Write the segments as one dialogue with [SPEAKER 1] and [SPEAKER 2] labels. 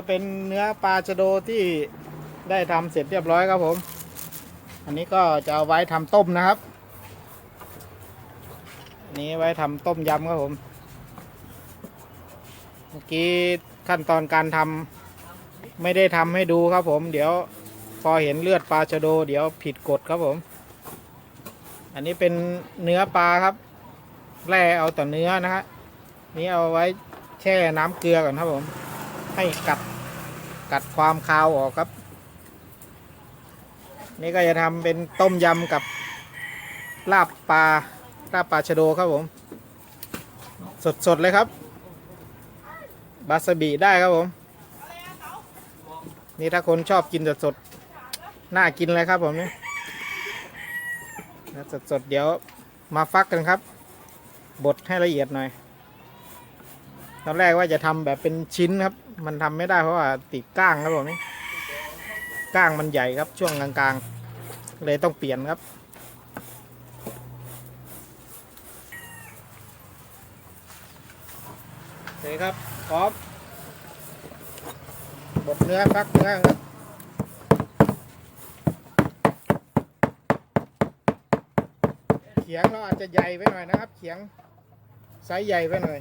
[SPEAKER 1] นี่ก็เป็นเนื้อปลาชะโดที่ได้ทำเสร็จเรียบร้อยครับผม อันนี้ก็จะเอาไว้ทำต้มนะครับ อันนี้ไว้ทำต้มยำครับผม เมื่อกี้ขั้นตอนการทำไม่ได้ทำให้ดูครับผม เดี๋ยวพอเห็นเลือดปลาชะโด เดี๋ยวผิดกฎครับผม อันนี้เป็นเนื้อปลาครับ แร่เอาแต่เนื้อนะฮะ นี่เอาไว้แช่น้ำเกลือก่อนครับผม ให้กัดกัดความคาวออกครับ นี่ก็จะทำเป็นต้มยำกับลาบปลาลาบปลาชะโดครับผม สดๆเลยครับบาสบิได้ครับผม นี่ถ้าคนชอบกินสดๆน่ากินเลยครับผมนี่สดๆเดี๋ยวมาฟักกันครับ บดให้ละเอียดหน่อย ตอนแรกว่าจะทำแบบเป็นชิ้นครับ มันทำไม่ได้เพราะว่าติดก้างครับผมนี่ก้างมันใหญ่ครับช่วงกลางๆ เลยต้องเปลี่ยนครับโอเคครับพร้อมบดเนื้อฟักเนื้อครับเขียงเราอาจจะใหญ่ไปหน่อยนะครับ เขียงไซส์ใหญ่ไปหน่อย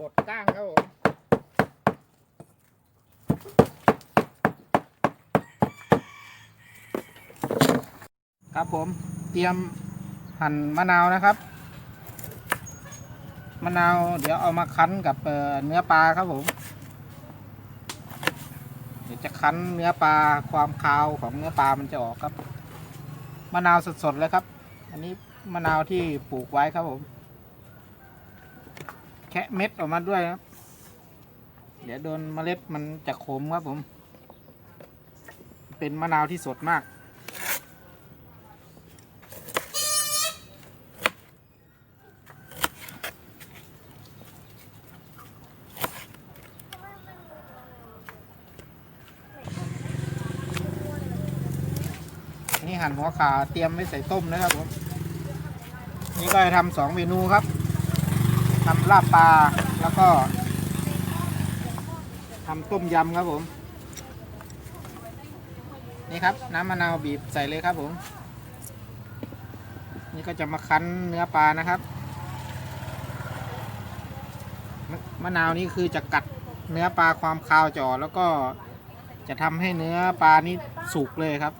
[SPEAKER 1] บดก้างครับผม ครับผมเตรียมหั่นมะนาวนะครับ มะนาวเดี๋ยวเอามาคั้นกับเเนื้อปลาครับผม เดี๋ยวจะคั้นเนื้อปลาความคาวของเนื้อปลามันจะออกครับ มะนาวสดๆเลยครับ อันนี้มะนาวที่ปลูกไว้ครับผม แคะเม็ดออกมาด้วยครับ เดี๋ยวโดนเมล็ดมันจะขมครับผม เป็นมะนาวที่สดมาก นี่ หั่นหัวขาเตรียมไว้ใส่ต้มนะครับผมนี่ก็จะทำสองเมนูครับทำลาบปลาแล้วก็ทำต้มยำครับผม นี่ครับน้ำมะนาวบีบใส่เลยครับผม นี่ก็จะมาคั้นเนื้อปลานะครับมะนาวนี่คือจะกัดเนื้อปลาความคาวจ่อแล้วก็จะทำให้เนื้อปลานี่สุกเลยครับ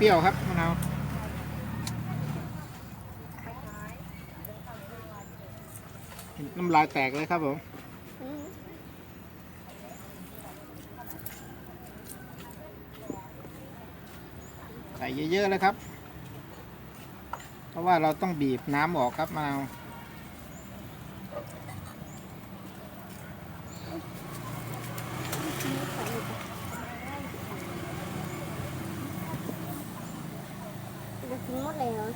[SPEAKER 1] ปรี้ยวครับมะนาวน้ำลายแตกเลยครับผมใส่เยอะๆเลยครับ เพราะว่าเราต้องบีบน้ำออกครับมะนาว
[SPEAKER 2] จะทิ้งหมดเลยเหรอ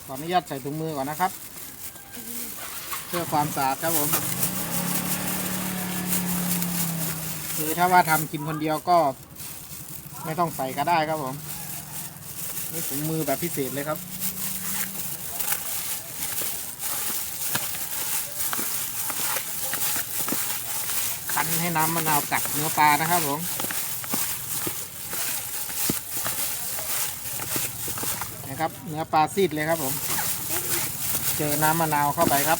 [SPEAKER 1] ข ออนุญาตใส่ถุงมือก่อนนะครับ เพื่อความสะอาดครับผม คือถ้าว่าทำกินคนเดียวก็ ไม่ต้องใส่ก็ได้ครับผม นี่ถุงมือแบบพิเศษเลยครับคั้นให้น้ำมะนาวกัดเนื้อปลานะครับผม นะ ครับ เนื้อปลาซีดเลยครับผม เจอน้ำมะนาวเข้าไปครับ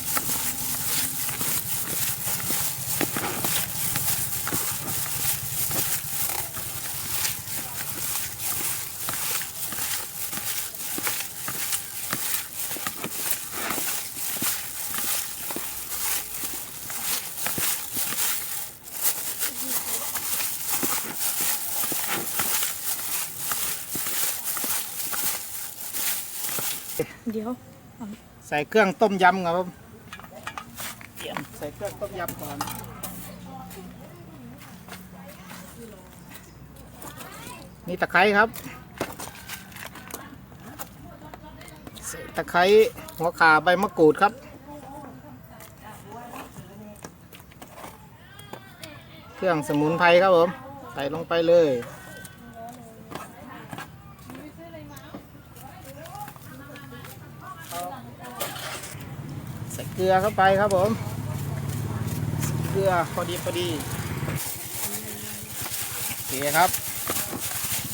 [SPEAKER 1] ใส่เครื่องต้มยำครับผมเตรียมใส่เครื่องต้มยำก่อนนี่ตะไคร้ครับตะไคร้หัวข่าใบมะกรูดครับเครื่องสมุนไพรครับผม ใส่ลงไปเลย ใส่เก ลือเข้าไปครับผม เกลือพอดีพอดีโอเคครับ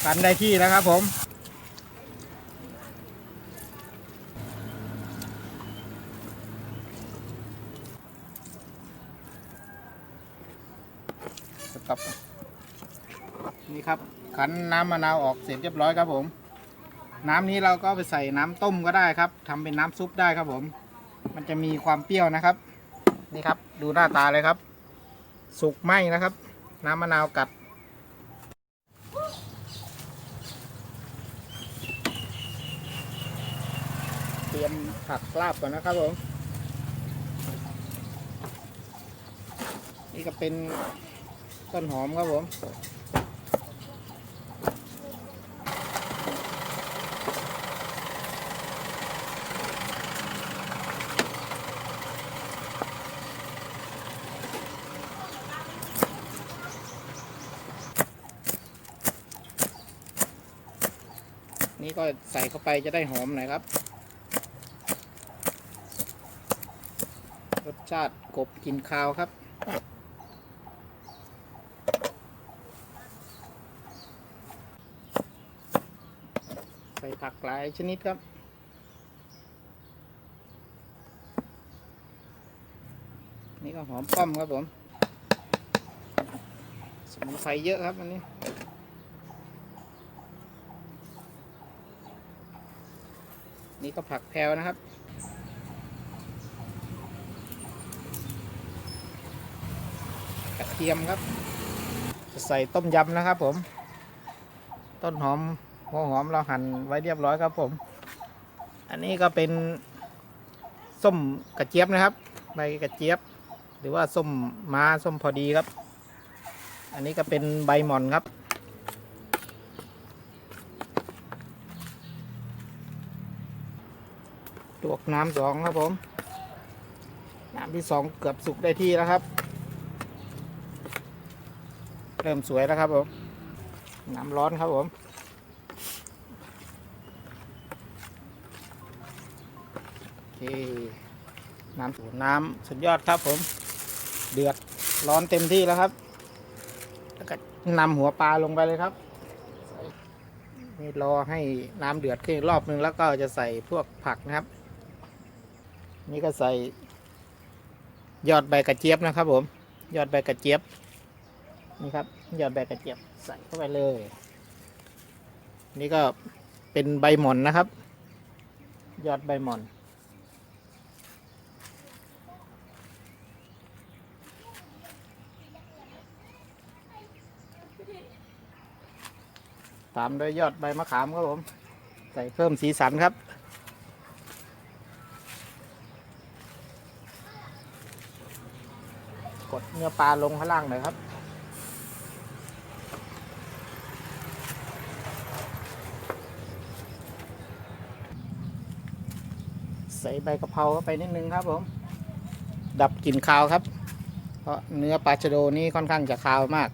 [SPEAKER 1] กันได้ที่แล้วครับผมสต็อปนี่ครับขันน้ำมะนาวออกเสร็จเรียบร้อยครับผม น้ำนี้เราก็ไปใส่น้ำต้มก็ได้ครับทำเป็นน้ำซุปได้ครับผม มันจะมีความเปรี้ยวนะครับ นี่ครับ ดูหน้าตาเลยครับ สุกไหมนะครับ น้ำมะนาวกัด เตรียมผักลาบก่อนนะครับผมนี่ก็เป็นต้นหอมครับผม ใส่เข้าไปจะได้หอมหน่อยครับ รสชาติกบกินข้าวครับใส่ผักหลายชนิดครับ นี่ก็หอมป้อมครับผม สมุนไพรเยอะครับอันนี้ นี่ก็ผักแพรวนะครับ กระเทียมครับ จะใส่ต้มยำนะครับผม ต้นหอมหัวหอมเราหั่นไว้เรียบร้อยครับผม อันนี้ก็เป็นส้มกระเจี๊ยบนะครับ ใบกระเจี๊ยบ หรือว่าส้มม้าส้มพอดีครับ อันนี้ก็เป็นใบหม่อนครับ วกน้ำสองครับผม น้ำที่สองเกือบสุกได้ที่แล้วครับ เริ่มสวยแล้วครับผม น้ำร้อนครับผมโอเคน้ำสูน้ำสุดยอดครับผม เดือดร้อนเต็มที่แล้วครับ แล้วก็นำหัวปลาลงไปเลยครับนี่รอให้น้ำเดือดขึ้นรอบนึงแล้วก็จะใส่พวกผักนะครับ นี่ก็ใส่ยอดใบกระเจี๊ยบนะครับ ผม ยอดใบกระเจี๊ยบ นี่ครับ ยอดใบกระเจี๊ยบใส่เข้าไปเลย นี่ก็เป็นใบหม่อนนะครับ ยอดใบหม่อน ตามด้วยยอดใบมะขามครับผม ใส่เพิ่มสีสันครับ กด เนื้อปลาลงข้างล่างหน่อยครับ ใส่ใบกะเพราเข้าไปนิดนึงครับผม ดับกลิ่นคาวครับ เพราะเนื้อปลาชะโดนี่ค่อนข้างจะคาวมาก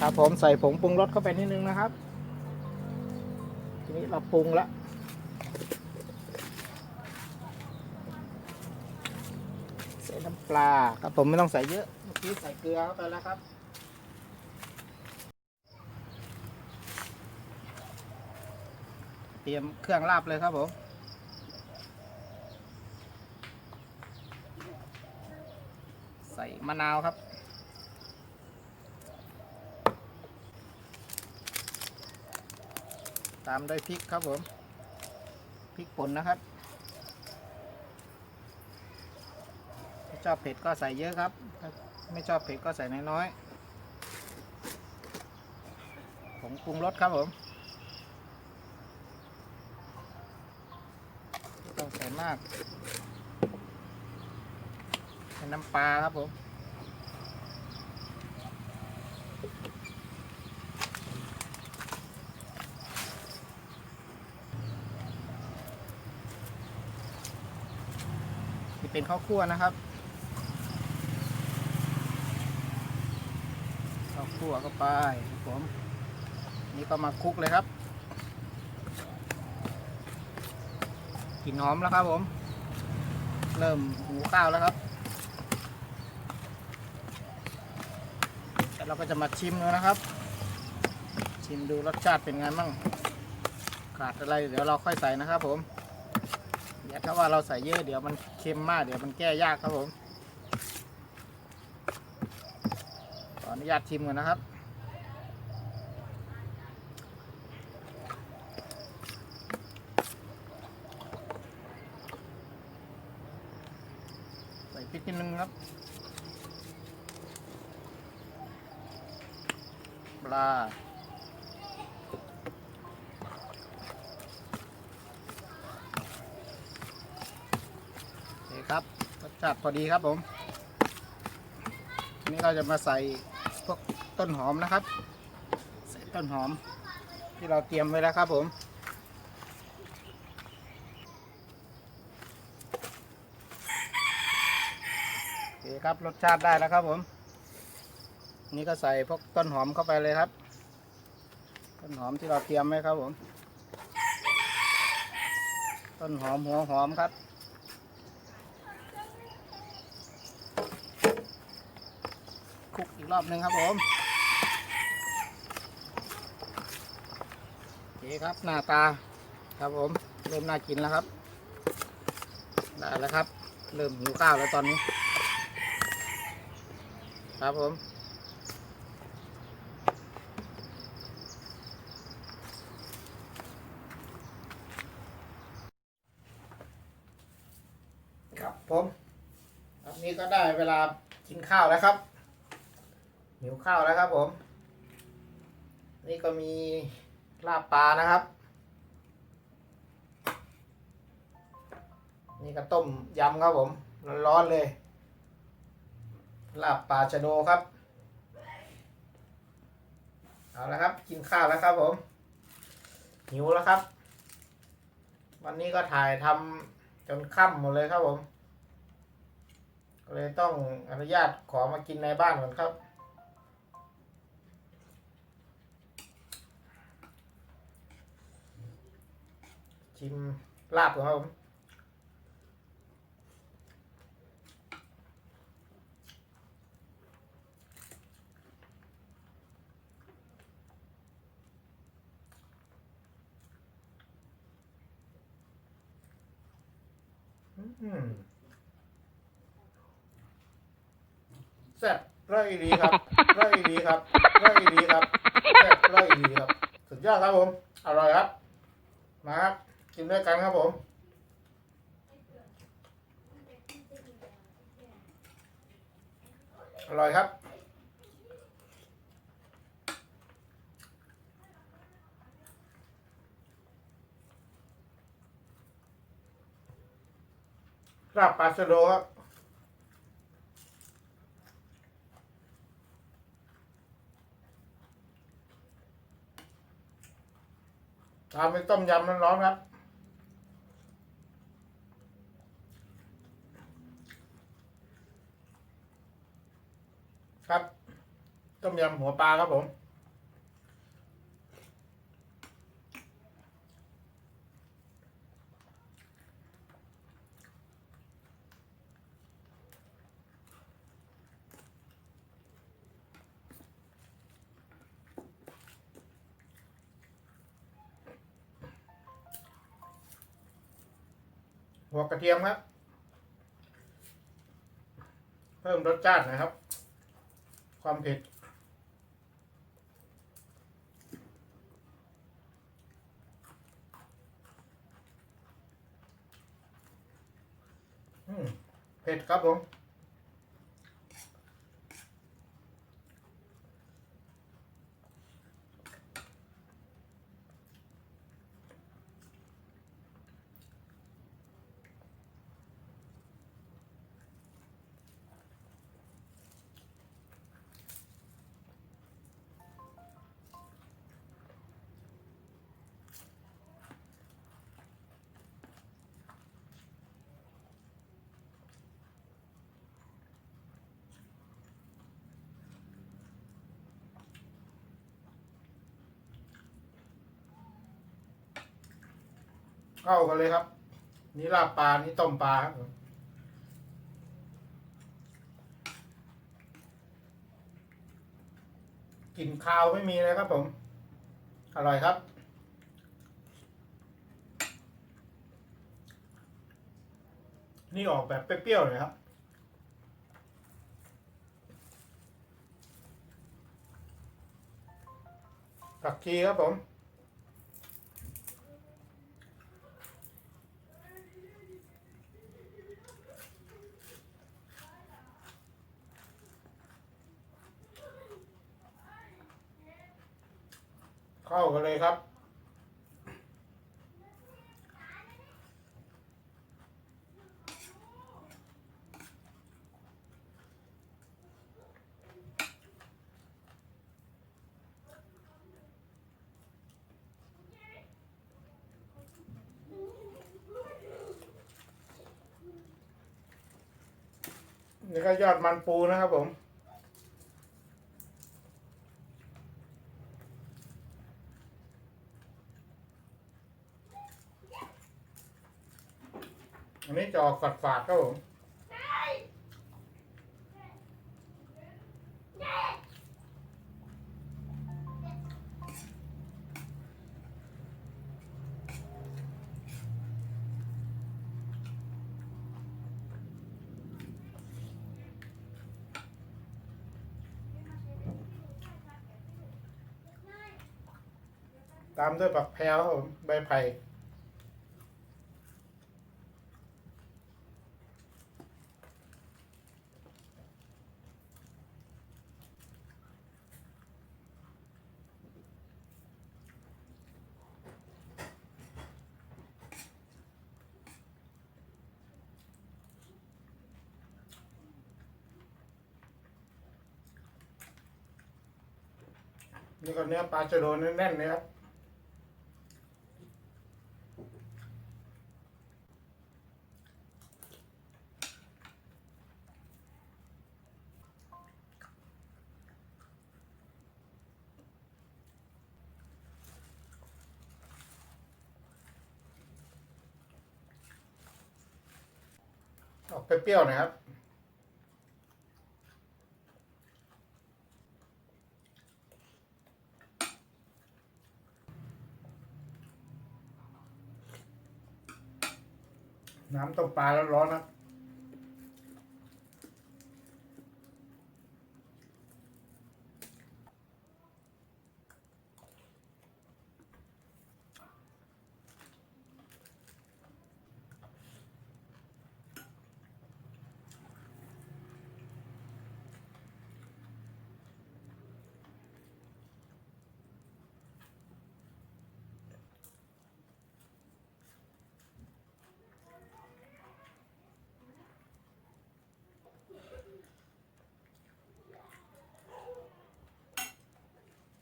[SPEAKER 1] ครับผมใส่ผงปรุงรสเข้าไปนิดนึงนะครับ ทีนี้เราปรุงแล้ว ใส่น้ำ ปลาครับผมไม่ต้องใส่เยอะเมื่อกี้ใส่เกลือเข้าไปแล้วครับ เตรียมเครื่องลาบเลยครับผมใส่มะนาวครับตามด้วยพริกครับผมพริกป่นนะครับ ชอบเผ็ดก็ใส่เยอะครับ ไม่ชอบเผ็ดก็ใส่น้อยๆผงปรุงรสครับผมต้องใส่มากน้ำปลาครับผมเป็นข้าวคั่วนะครับ คั่วเข้าไปครับผม นี่ก็มาคลุกเลยครับกลิ่นหอมแล้วครับผม เริ่มหูข้าวแล้วครับแล้วเราก็จะมาชิมดูนะครับ ชิมดูรสชาติเป็นไงบ้างขาดอะไรเดี๋ยวเราค่อยใส่นะครับผมอย่าถ้าว่าเราใส่เยอะเดี๋ยวมันเค็มมากเดี๋ยวมันแก้ยากครับผมขออ นุญาตชิมก่อนนะครับ ใส่พริกนิดนึงครับ ปลาโอเคครับรสชาติพอดีครับผมทีนี้เราจะมาใส่ ต้นหอมนะครับ ใส่ต้นหอม ที่เราเตรียมไว้แล้วครับผม โอเคครับรสชาติได้แล้วครับผม นี่ก็ใส่พวกต้นหอมเข้าไปเลยครับ ต้นหอมที่เราเตรียมไว้ครับผม ต้นหอมหัวหอมครับคลุกอีกรอบหนึ่งครับผม โอเครับหน้าตาครับผมเริ่มน่ากินแล้วครับได้แล้วครับ เริ่มหิวข้าวแล้วตอนนี้ ครับผมครับผมครับนี้ก็ได้เวลากินข้าวแล้วครับ หิวข้าวแล้วครับผม นี่ก็มี ลาบปลานะครับ นี่ก็ต้มยำครับผม ร้อนๆเลย ลาบปลาชะโดครับ เอาละครับ กินข้าวแล้วครับผม หิวแล้วครับ วันนี้ก็ถ่ายทำจนค่ำหมดเลยครับผม ก็เลยต้องอนุญาตขอมากินในบ้านก่อนครับ ชิมลาบก่อนครับผมอืมแซ่บร่อยดีครับร่อยดีครับร่อยดีครับแซ่บร่อยดีครับ สุดยอดครับผม อร่อยครับ มาครับ กินด้วยกันครับผมอร่อยครับลาบปลาสโดครับทำเป็นต้มยำร้อนๆครับ ต้มยำหัวปลาครับผมหัวกระเทียมครับ เพิ่มรสชาตินะครับ ความเผ็ด อืม เผ็ดครับผม เข้ากันเลยครับ นี่ลาบปลา นี่ต้มปลาครับผมกลิ่นคาวไม่มีเลยครับผม อร่อยครับนี่ออกแบบเปรี้ยวๆเลยครับ ผักชีครับผม เข้ากันเลยครับ นี่ก็ยอดมันปูนะครับผม อันนี้จะออกฝาดฝาดๆครับผมตามด้วยปักแพรวครับผมใบไผ่ นี่ก็เนื้อปลาชะโดนแน่นๆเลยครับออกเปรี้ยวๆนะครับ น้ำต้มปลาแล้วร้อนนะ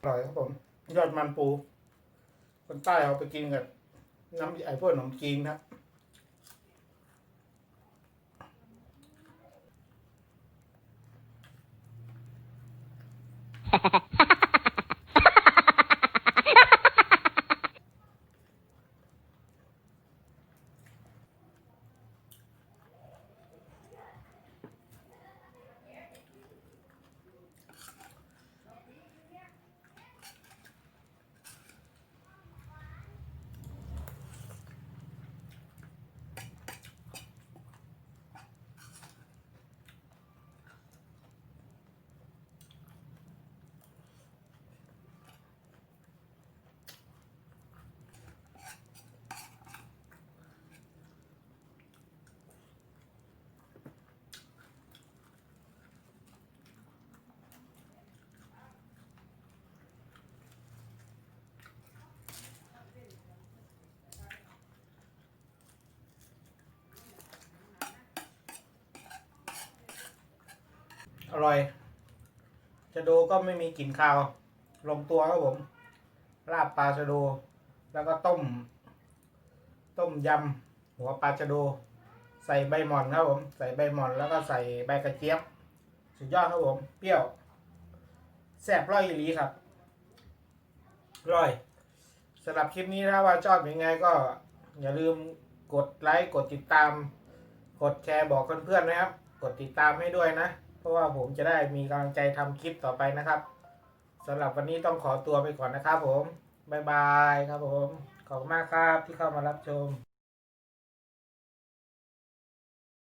[SPEAKER 1] ร่อยครับผม ยอดมันปู คนใต้เอาไปกินกับน้ำไอ้พวกขนมจีนนะครับ อร่อย ชะโดก็ไม่มีกลิ่นคาว ลงตัวครับผม ลาบปลาชะโด แล้วก็ต้ม ต้มยำหัวปลาชะโด ใส่ใบหม่อนครับผม ใส่ใบหม่อนแล้วก็ใส่ใบกระเจี๊ยบ สุดยอดครับผม เปรี้ยว แซ่บร่อยอีหลีครับร่อยสำหรับคลิปนี้ถ้าว่าชอบยังไงก็อย่าลืมกดไลค์ กดติดตาม กดแชร์บอกเพื่อนๆนะครับ กดติดตามให้ด้วยนะเพ ราะว่าผมจะได้มีกำลังใจทำคลิปต่อไปนะครับสำหรับวันนี้ต้องขอตัวไปก่อนนะครับผมบายบายครับผม ขอบคุณมากครับที่เข้ามารับชม